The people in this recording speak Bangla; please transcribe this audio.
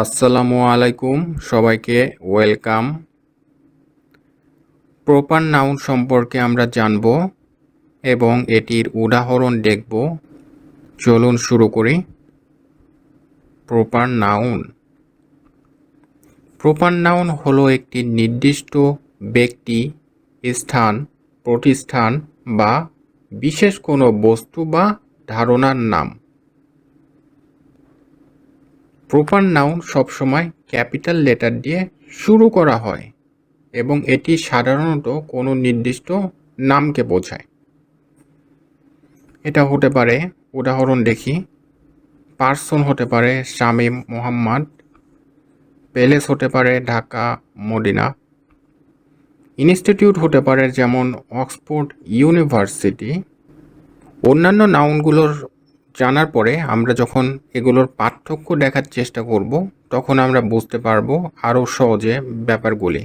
আসসালামু আলাইকুম, সবাইকে ওয়েলকাম। প্রপার নাউন সম্পর্কে আমরা জানব এবং এটির উদাহরণ দেখব। চলুন শুরু করি। Proper noun. প্রপার নাউন হলো একটি নির্দিষ্ট ব্যক্তি, স্থান, প্রতিষ্ঠান বা বিশেষ কোনো বস্তু বা ধারণার নাম। প্রপার নাউন সবসময় ক্যাপিটাল লেটার দিয়ে শুরু করা হয় এবং এটি সাধারণত কোনো নির্দিষ্ট নামকে বোঝায়। এটা হতে পারে, উদাহরণ দেখি, পার্সন হতে পারে শামীম মোহাম্মদ, প্যালেস হতে পারে ঢাকা, মদিনা, ইনস্টিটিউট হতে পারে যেমন অক্সফোর্ড ইউনিভার্সিটি। অন্যান্য নাউনগুলোর জানার পরে আমরা যখন এগুলোর পার্থক্য দেখার চেষ্টা করব, তখন আমরা বুঝতে পারব আরও সহজে ব্যাপারগুলি।